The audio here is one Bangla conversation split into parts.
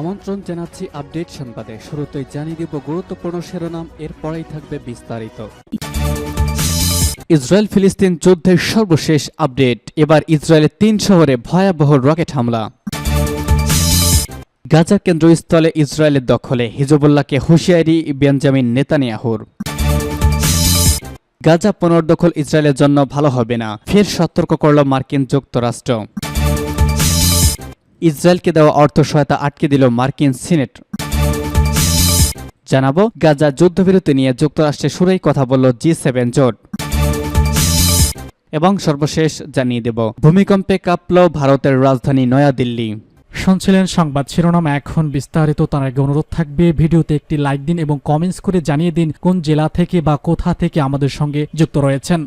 আমন্ত্রণ জানাচ্ছি আপডেট সংবাদে। শুরুতেই জানিয়ে দিব গুরুত্বপূর্ণ শিরোনাম, এরপরেই থাকবে বিস্তারিত। ইসরায়েল ফিলিস্তিন যুদ্ধের সর্বশেষ আপডেট। এবার ইসরায়েলের তিন শহরে ভয়াবহ রকেট হামলা। গাজা কেন্দ্রস্থলে ইসরায়েলের দখলে, হিজবুল্লাহকে হুঁশিয়ারি বেঞ্জামিন নেতানিয়াহুর। গাজা পুনর্দখল ইসরায়েলের জন্য ভালো হবে না। ফের সতর্ক করল মার্কিন যুক্তরাষ্ট্র। ইসরায়েলকে দেওয়া অর্থ সহায়তা আটকে দিল মার্কিন সিনেট। জানাব গাজা যুদ্ধবিরতি নিয়ে যুক্তরাষ্ট্রের সুরেই কথা বলল জি সেভেন জোট। এবং সর্বশেষ জানিয়ে দেব ভূমিকম্পে কাঁপল ভারতের রাজধানী নয়াদিল্লি। শুনছিলেন সংবাদ শিরোনাম এখন বিস্তারিত তার আগে অনুরোধ থাকবে ভিডিওতে একটি লাইক দিন এবং কমেন্টস করে জানিয়ে দিন কোন জেলা থেকে বা কোথা থেকে আমাদের সঙ্গে যুক্ত রয়েছেন।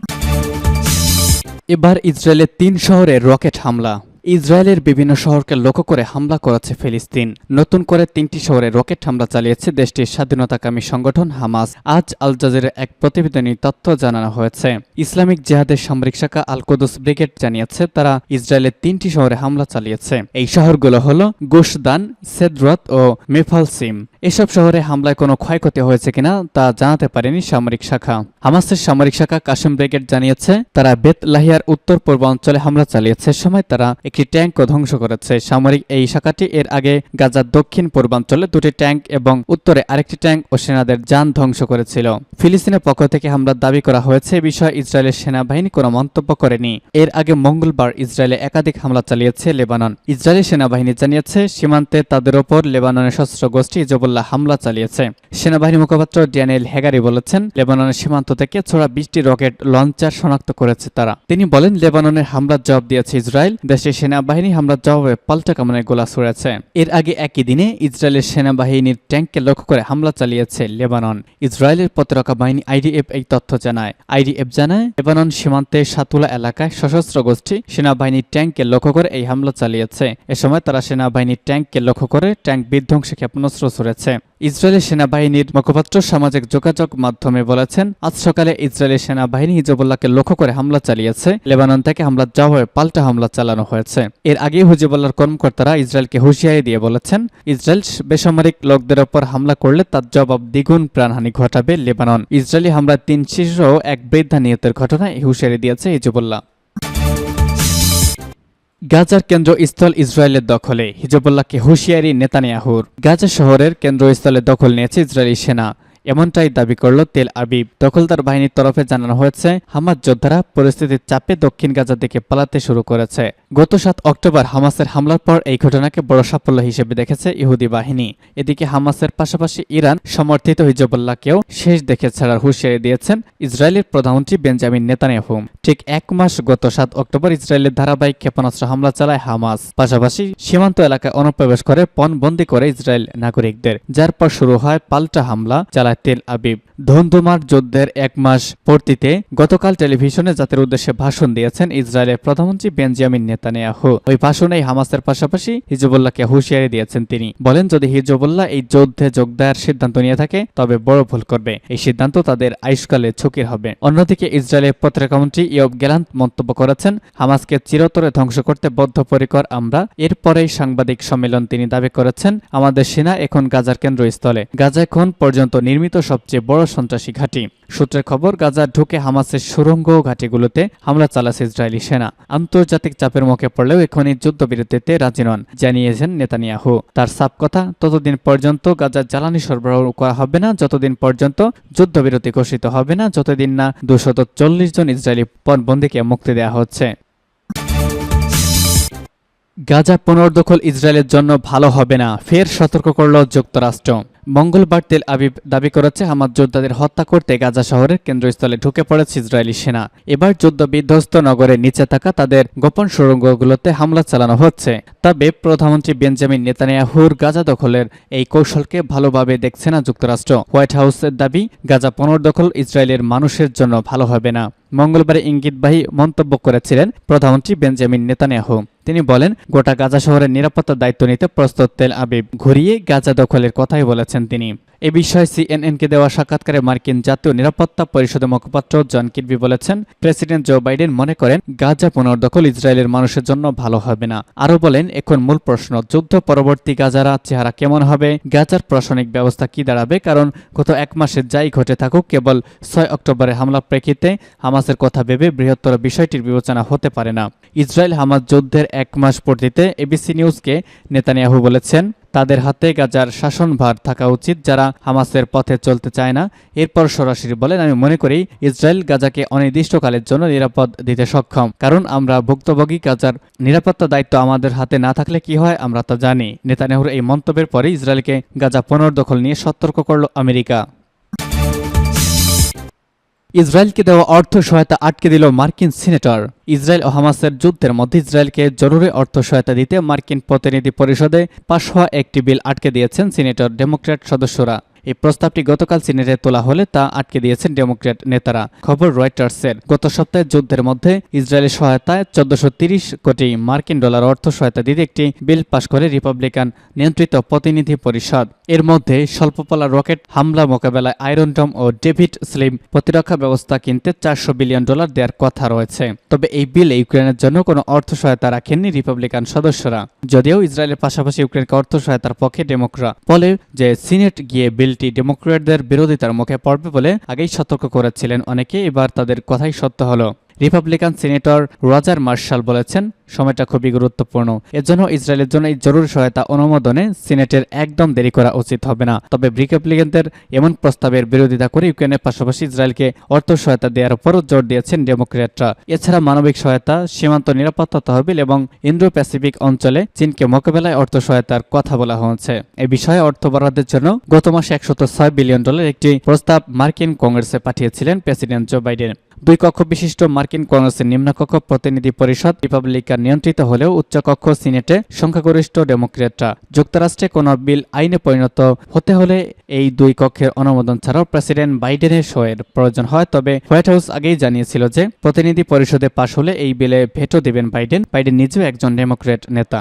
এবার ইসরায়েলের তিন শহরে রকেট হামলা। ইসরায়েলের বিভিন্ন শহরকে লক্ষ্য করে হামলা করেছে ফিলিস্তিন। নতুন করে তিনটি শহরে রকেট হামলা চালিয়েছে দেশটির স্বাধীনতাকামী সংগঠন হামাস। আজ আল জাজিরের এক প্রতিবেদনী তথ্য জানানো হয়েছে। ইসলামিক জেহাদের সামরিক শাখা আল ব্রিগেড জানিয়েছে, তারা ইসরায়েলের তিনটি শহরে হামলা চালিয়েছে। এই শহরগুলো হল গুশদান, সেদরত ও মেফালসিম। এসব শহরে হামলায় কোনো ক্ষয়ক্ষতি হয়েছে কিনা তা জানাতে পারেনি সামরিক শাখা। হামাসের সামরিক শাখা কাশিম ব্রিগেড জানিয়েছে, তারা বেত লাহিয়ার উত্তর পূর্বাঞ্চলে হামলা চালিয়েছে। সময় তারা একটি ট্যাঙ্কও ধ্বংস করেছে। সামরিক এই শাখাটি এর আগে গাজার দক্ষিণ পূর্বাঞ্চলে দুটি ট্যাঙ্ক এবং উত্তরে আরেকটি ট্যাঙ্ক ও সেনাদের যান ধ্বংস করেছিল। ফিলিস্তিনের পক্ষ থেকে হামলার দাবি করা হয়েছে বিষয়ে ইসরায়েলের সেনাবাহিনী কোনো মন্তব্য করেনি। এর আগে মঙ্গলবার ইসরায়েলে একাধিক হামলা চালিয়েছে লেবানন। ইসরায়েলি সেনাবাহিনী জানিয়েছে, সীমান্তে তাদের ওপর লেবাননের সশস্ত্র গোষ্ঠী হিজবুল্লাহ হামলা চালিয়েছে। সেনাবাহিনী মুখপাত্র ড্যানিয়েল হেগারি বলেছেন, লেবাননের সীমান্ত থেকে ছোড়া বিশটি রকেট লঞ্চার শনাক্ত করেছে তারা। তিনি বলেন, লেবাননের হামলার জবাব দিয়েছে ইসরায়েল। দেশের সেনাবাহিনী হামলার জবাবে পাল্টা কামানের গোলা ছুড়েছে। এর আগে একই দিনে ইসরায়েলের সেনাবাহিনীর ট্যাঙ্ককে লক্ষ্য করে হামলা চালিয়েছে লেবানন। ইসরায়েলের প্রতিরক্ষা বাহিনী আইডিএফ এই তথ্য জানায়। আইডিএফ জানায়, লেবানন সীমান্তে সাতুলা এলাকায় সশস্ত্র গোষ্ঠী সেনাবাহিনীর ট্যাঙ্ককে লক্ষ্য করে এই হামলা চালিয়েছে। এ সময় তারা সেনাবাহিনীর ট্যাঙ্ককে লক্ষ্য করে ট্যাঙ্ক বিধ্বংসী ক্ষেপণাস্ত্র ছুড়েছে। ইসরায়েলের সেনাবাহিনীর মুখপাত্র সামাজিক যোগাযোগ মাধ্যমে বলেছেন, আজ সকালে ইসরায়েলের সেনাবাহিনী হিজবুল্লাহকে লক্ষ্য করে হামলা চালিয়েছে। লেবানন থেকে হামলার জবাবে পাল্টা হামলা চালানো হয়েছে। এর আগে হিজবুল্লাহর কর্মকর্তারা ইসরায়েলকে হুঁশিয়ারি দিয়ে বলেছেন, ইসরায়েল বেসামরিক লোকদের ওপর হামলা করলে তার জবাব দ্বিগুণ প্রাণহানি ঘটাবে লেবানন। ইসরায়েলি হামলায় তিন শিশু এক বৃদ্ধা নিহতের ঘটনায় হুঁশিয়ারি দিয়েছে হিজবুল্লাহ। গাজার কেন্দ্রস্থল ইসরায়েলের দখলে, হিজবুল্লাহকে হুঁশিয়ারি নেতানিয়াহুর। গাজা শহরের কেন্দ্রস্থলে দখল নিয়েছে ইসরায়েলি সেনা, এমনটাই দাবি করল তেল আবিব। দখলদার বাহিনীর তরফে জানানো হয়েছে হামাজ যোদ্ধারা পরিস্থিতির চাপে দক্ষিণ গাজা দিকে পালাতে শুরু করেছে। গত সাত অক্টোবর হামাসের হামলার পর এই ঘটনাকে বড় সাফল্য হিসেবে দেখেছে ইহুদি বাহিনী। এদিকে হামাসের পাশাপাশি ইরান সমর্থিত হিজবুল্লাহকেও শেষ দেখে ছাড়ার হুঁশিয়ারি দিয়েছেন ইসরায়েলের প্রধানমন্ত্রী বেঞ্জামিন নেতানিয়াহু। ঠিক এক মাস গত সাত অক্টোবর ইসরায়েলের ধারাবাহিক ক্ষেপণাস্ত্র হামলা চালায় হামাস। পাশাপাশি সীমান্ত এলাকায় অনুপ্রবেশ করে পণবন্দি করে ইসরায়েল নাগরিকদের। যার পর শুরু হয় পাল্টা হামলা, চালায় তেল আবিব। ধন্দুমার যুদ্ধের এক মাস পূর্তিতে গতকাল টেলিভিশনে জাতির উদ্দেশ্যে ভাষণ দিয়েছেন ইসরায়েলের প্রধানমন্ত্রী বেঞ্জামিন নেতানিয়াহু। ওই ভাষণে হামাসের পাশাপাশি হিজবুল্লাহকে হুঁশিয়ারি দিয়েছেন তিনি। বলেন, যদি হিজবুল্লাহ এই যুদ্ধে যোগ দেওয়ার সিদ্ধান্ত নিয়ে থাকে, তবে বড় ভুল করবে। এই সিদ্ধান্ত তাদের আয়ুষ্কালে ঝুঁকির হবে। অন্যদিকে ইসরায়েলের প্রতিরক্ষামন্ত্রী ইয়ব গেলান্ত মন্তব্য করেছেন, হামাসকে চিরতরে ধ্বংস করতে বদ্ধপরিকর আমরা। এরপরেই সাংবাদিক সম্মেলন তিনি দাবি করেছেন, আমাদের সেনা এখন গাজার কেন্দ্রস্থলে। গাজা এখন পর্যন্ত নির্মিত সবচেয়ে বড় সন্ত্রাসী ঘাঁটি। সূত্রের খবর গাজা ঢুকে হামাসের সুরঙ্গ ঘাঁটিগুলোতে হামলা চালাচ্ছে ইসরায়েলি সেনা। আন্তর্জাতিক চাপের মুখে পড়লেও এখনই যুদ্ধবিরতিতে রাজি নন, জানিয়েছেন নেতানিয়াহু। তার সাপ কথা, ততদিন পর্যন্ত গাজার জ্বালানি সরবরাহ করা হবে না, যতদিন পর্যন্ত যুদ্ধবিরতি ঘোষিত হবে না, যতদিন না দুশত চল্লিশ জন ইসরায়েলি পণবন্দীকে মুক্তি দেওয়া হচ্ছে। গাজা পুনর্দখল ইসরায়েলের জন্য ভালো হবে না, ফের সতর্ক করল যুক্তরাষ্ট্র। মঙ্গলবার তেল আবিব দাবি করেছে, হামাদ যোদ্ধাদের হত্যা করতে গাজা শহরের কেন্দ্রস্থলে ঢুকে পড়েছে ইসরায়েলি সেনা। এবার যুদ্ধ বিধ্বস্ত নগরের নিচে থাকা তাদের গোপন সুড়ঙ্গগুলোতে হামলা চালানো হচ্ছে। তবে প্রধানমন্ত্রী বেঞ্জামিন নেতানিয়াহুর গাজা দখলের এই কৌশলকে ভালোভাবে দেখছে না যুক্তরাষ্ট্র। হোয়াইট হাউসের দাবি, গাজা পুনর্দখল ইসরায়েলের মানুষের জন্য ভালো হবে না। মঙ্গলবার ইঙ্গিতবাহী মন্তব্য করেছিলেন প্রধানমন্ত্রী বেঞ্জামিন নেতানিয়াহু। তিনি বলেন, গোটা গাজা শহরের নিরাপত্তার দায়িত্ব নিতে প্রস্তুত তেল আবিব। ঘুরিয়ে গাজা দখলের কথাই বলেছেন তিনি। এ বিষয়ে সিএনএনকে দেওয়া সাক্ষাৎকারে মার্কিন জাতীয় নিরাপত্তা পরিষদের মুখপাত্র জন কিরবি বলেছেন, প্রেসিডেন্ট জো বাইডেন মনে করেন, গাজা পুনর্দখল ইসরায়েলের মানুষের জন্য ভালো হবে না। আরও বলেন, এখন মূল প্রশ্ন, যুদ্ধ পরবর্তী গাজারা চেহারা কেমন হবে? গাজার প্রশাসনিক ব্যবস্থা কি দাঁড়াবে? কারণ গত এক মাসে যাই ঘটে থাকুক, কেবল ছয় অক্টোবরের হামলা প্রেক্ষিতে হামাসের কথা ভেবে বৃহত্তর বিষয়টির বিবেচনা হতে পারে না। ইসরায়েল হামাস যুদ্ধের এক মাস পূর্তিতে এবিসি নিউজকে নেতানিয়াহু বলেছেন তাদের হাতে গাজার শাসনভার থাকা উচিত যারা হামাসের পথে চলতে চায় না। এরপর সরাসরি বলেন, আমি মনে করি ইসরায়েল গাজাকে অনির্দিষ্টকালের জন্য নিরাপদ দিতে সক্ষম। কারণ আমরা ভুক্তভোগী, গাজার নিরাপত্তা দায়িত্ব আমাদের হাতে না থাকলে কি হয় আমরা তা জানি। নেতানেহুর এই মন্তব্যের পরে ইসরায়েলকে গাজা পুনর্দখল নিয়ে সতর্ক করল আমেরিকা। ইসরায়েলকে দেওয়া অর্থ সহায়তা আটকে দিল মার্কিন সিনেটর। ইসরায়েল ও হামাসের যুদ্ধের মধ্যে ইসরায়েলকে জরুরি অর্থ সহায়তা দিতে মার্কিন প্রতিনিধি পরিষদে পাশ হওয়া একটি বিল আটকে দিয়েছেন সিনেটর ডেমোক্র্যাট সদস্যরা। এই প্রস্তাবটি গতকাল সিনেটে তোলা হলে তা আটকে দিয়েছেন ডেমোক্র্যাট নেতারা। খবর রয়টার্সের, গত সপ্তাহে যুদ্ধের মধ্যে ইসরায়েলের সহায়তায় চোদ্দশো কোটি মার্কিন ডলার অর্থ সহায়তা দিতে একটি বিল পাশ করে রিপাবলিকান নিয়ন্ত্রিত প্রতিনিধি পরিষদ। এর মধ্যে স্বল্পপালা রকেট হামলা মোকাবেলায় আয়রন ডম ও ডেভিড স্লিম প্রতিরক্ষা ব্যবস্থা কিনতে চারশো বিলিয়ন ডলার দেওয়ার কথা রয়েছে। তবে এই বিলে ইউক্রেনের জন্য কোনো অর্থ সহায়তা রাখেননি রিপাবলিকান সদস্যরা। যদিও ইসরায়েলের পাশাপাশি ইউক্রেনকে অর্থ সহায়তার পক্ষে ডেমোক্রা বলে যে সিনেট গিয়ে বিলটি ডেমোক্রেটদের বিরোধিতার মুখে পড়বে বলে আগেই সতর্ক করেছিলেন অনেকে। এবার তাদের কথাই সত্য হলো। রিপাবলিকান সিনেটর রজার মার্শাল বলেছেন, সময়টা খুবই গুরুত্বপূর্ণ। এজন্য ইসরায়েলের জন্য এই জরুরি সহায়তা অনুমোদনে সিনেটের একদম দেরি করা উচিত হবে না। তবে রিপাবলিকানদের এমন প্রস্তাবের বিরোধিতা করে ইউক্রেনের পাশাপাশি ইসরায়েলকে অর্থ সহায়তা দেওয়ার উপরও জোর দিয়েছেন ডেমোক্রেটরা এছাড়া মানবিক সহায়তা, সীমান্ত নিরাপত্তা তহবিল এবং ইন্ডো প্যাসিফিক অঞ্চলে চীনকে মোকাবেলায় অর্থ সহায়তার কথা বলা হয়েছে। এ বিষয়ে অর্থ বরাদ্দের জন্য গত মাসে একশত বিলিয়ন ডলার একটি প্রস্তাব মার্কিন কংগ্রেসে পাঠিয়েছিলেন প্রেসিডেন্ট জো বাইডেন। দুই কক্ষ বিশিষ্ট মার্কিন কংগ্রেসের নিম্নকক্ষ প্রতিনিধি পরিষদ রিপাবলিকান নিয়ন্ত্রিত হলেও উচ্চকক্ষ সিনেটে সংখ্যাগরিষ্ঠ ডেমোক্রেটরা। যুক্তরাষ্ট্রে কোনো বিল আইনে পরিণত হতে হলে এই দুই কক্ষের অনুমোদন ছাড়াও প্রেসিডেন্ট বাইডেনের সয়ের প্রয়োজন হয়। তবে হোয়াইট হাউস আগেই জানিয়েছিল যে প্রতিনিধি পরিষদে পাশ হলে এই বিলে ভেটো দেবেন বাইডেন। বাইডেন নিজেও একজন ডেমোক্রেট নেতা।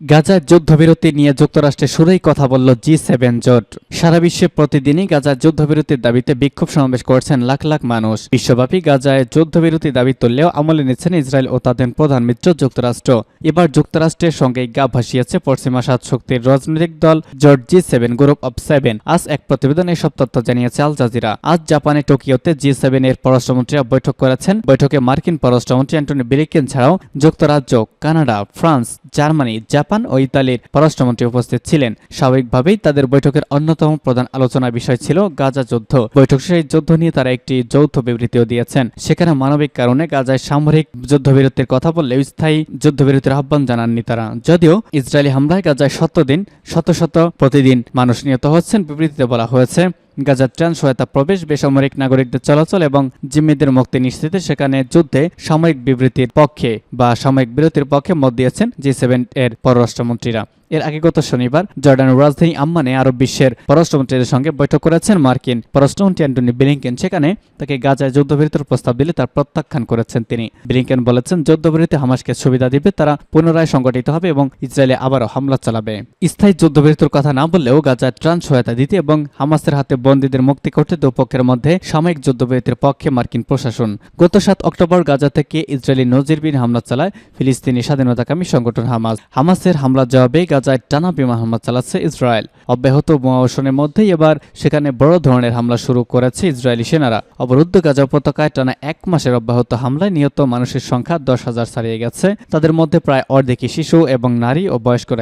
গাজার যুদ্ধবিরতি নিয়ে যুক্তরাষ্ট্রে শুরুই কথা বলল জি সেভেন জোট। সারা বিশ্বে প্রতিদিনই গাজার যুদ্ধবিরতির দাবিতে বিক্ষোভ সমাবেশ করছেন লাখ লাখ মানুষ। বিশ্বব্যাপী গাজায় যুদ্ধবিরতি দাবি তুললেও আমলে নিচ্ছেন ইসরায়েল ও তাদের প্রধান মিত্র যুক্তরাষ্ট্র। এবার যুক্তরাষ্ট্রের সঙ্গে গা ভাসিয়েছে পশ্চিমা সাত শক্তির রাজনৈতিক দল জোট G seven group of seven. আজ এক প্রতিবেদনে এসব তথ্য জানিয়েছে আল জাজিরা। আজ জাপানে টোকিওতে জি সেভেন এর পররাষ্ট্রমন্ত্রীরা বৈঠক করেছেন। বৈঠকে মার্কিন পররাষ্ট্রমন্ত্রী অ্যান্টনি ব্লিকেন ছাড়াও যুক্তরাজ্য, কানাডা, ফ্রান্স জার্মানি, জাপান ও ইতালির পররাষ্ট্রমন্ত্রী উপস্থিত ছিলেন। স্বাভাবিকভাবেই তাদের বৈঠকের অন্যতম প্রধান আলোচনার বিষয় ছিল গাজা যুদ্ধ। বৈঠক শেষে যুদ্ধ নিয়ে তারা একটি যৌথ বিবৃতিও দিয়েছেন। সেখানে মানবিক কারণে গাজায় সামরিক যুদ্ধবিরতির কথা বললেও স্থায়ী যুদ্ধবিরতির আহ্বান জানাননি তারা। যদিও ইসরায়েলি হামলায় গাজায় শত দিন, শত শত প্রতিদিন মানুষ নিহত হচ্ছেন, বিবৃতিতে বলা হয়েছে। গাজার ত্রাণ সহায়তা প্রবেশ বেসামরিক নাগরিকদের চলাচল এবং জিম্মিদের মুক্তি নিশ্চিতে সেখানে যুদ্ধে সাময়িক বিবৃতির পক্ষে বা সাময়িক বিরতির পক্ষে মত দিয়েছেন জি সেভেন এর পররাষ্ট্রমন্ত্রীরা। এর আগে গত শনিবার জর্ডানের রাজধানী আম্মানে আরব বিশ্বের পররাষ্ট্রমন্ত্রীদের সঙ্গে বৈঠক করেছেন মার্কিন পররাষ্ট্রমন্ত্রী অ্যান্টনি ব্লিংকেন। সেখানে তাকে গাজায় যুদ্ধবিরতির প্রস্তাব দিলে তার প্রত্যাখ্যান করেছেন তিনি। ব্লিংকেন বলেছেন, যুদ্ধবিরতি হামাসকে সুবিধা দিবে, তারা পুনরায় সংগঠিত হবে এবং ইসরায়েলে আবারও হামলা চালাবে। স্থায়ী যুদ্ধবিরতির কথা না বললেও গাজায় ত্রাণ সহায়তা দিতে এবং হামাসের হাতে বন্দীদের মুক্তি করতে দুপক্ষের মধ্যে সাময়িক যুদ্ধবিরতির পক্ষে মার্কিন প্রশাসন। গত সাত অক্টোবর গাজা থেকে ইসরায়েলি নজিরবিন হামলা চালায় ফিলিস্তিনি স্বাধীনতাকামী সংগঠন হামাস। হামাসের হামলা জবাবে গাজায় টানা বিমান হামলা চালাচ্ছে ইসরায়েল। অব্যাহত বোমাবর্ষণের মধ্যেই এবার সেখানে বড় ধরনের হামলা শুরু করেছে ইসরায়েলি সেনারা। অবরুদ্ধ গাজা উপত্যকায় টানা এক মাসের অব্যাহত হামলায় নিহত মানুষের সংখ্যা দশ হাজার ছাড়িয়ে গেছে। তাদের মধ্যে প্রায় অর্ধেকই শিশু এবং নারী ও বয়স্করা